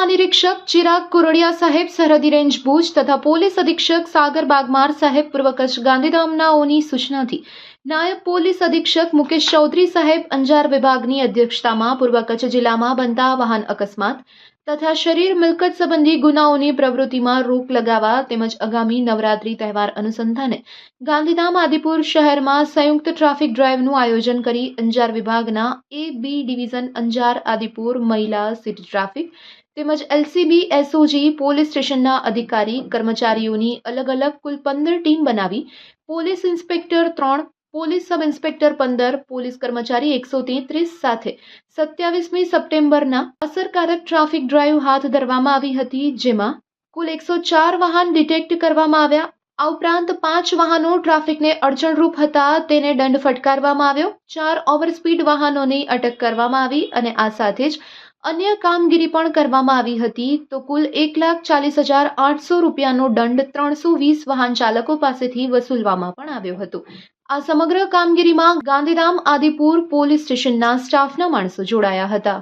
અધિક્ષક ચિરાગ કુરડિયા સાહેબ સરહદી રેન્જ ભુજ તથા પોલીસ અધિક્ષક સાગર બાગમાર સાહેબ પૂર્વ કચ્છ ગાંધીધામનાઓની સૂચનાથી નાયબ પોલીસ અધિક્ષક મુકેશ ચૌધરી સાહેબ અંજાર વિભાગની અધ્યક્ષતામાં પૂર્વ કચ્છ જિલ્લામાં બનતા વાહન અકસ્માત તથા શરીર મિલકત સંબંધી ગુનાઓની પ્રવૃત્તિમાં રોક લગાવવા તેમજ આગામી નવરાત્રી તહેવાર અનુસંધાને ગાંધીધામ આદિપુર શહેરમાં સંયુક્ત ટ્રાફિક ડ્રાઈવનું આયોજન કરી અંજાર વિભાગના A B division Anjar Adipur મહિલા સિટી ટ્રાફિક તેમજ એલસીબી એસઓજી પોલીસ સ્ટેશનના અધિકારી કર્મચારીઓની અલગ અલગ કુલ પંદર ટીમ બનાવી પોલીસ ઇન્સ્પેક્ટર ત્રણ પોલીસ સબ ઇન્સ્પેક્ટર પંદર, પોલીસ કર્મચારી એકસો તેત્રીસ સાથે સત્યાવીસમી સપ્ટેમ્બરના અસરકારક ટ્રાફિક ડ્રાઈવ હાથ ધરવામાં આવી હતી, જેમાં કુલ એકસો ચાર વાહન ડિટેક્ટ કરવામાં આવ્યા. આ ઉપરાંત પાંચ વાહનો ટ્રાફિકને અડચણરૂપ હતા, તેને દંડ ફટકારવામાં આવ્યો. ચાર ઓવર સ્પીડ વાહનોની અટક કરવામાં આવી અને આ સાથે જ અન્ય કામગીરી પણ કરવામાં આવી હતી તો કુલ એક લાખ ચાલીસ હજાર આઠસો રૂપિયાનો દંડ ત્રણસો વીસ વાહન ચાલકો પાસેથી વસૂલવામાં પણ આવ્યો હતો. આ સમગ્ર કામગીરીમાં ગાંધીધામ આદિપુર પોલીસ સ્ટેશનના સ્ટાફના માણસો જોડાયા હતા.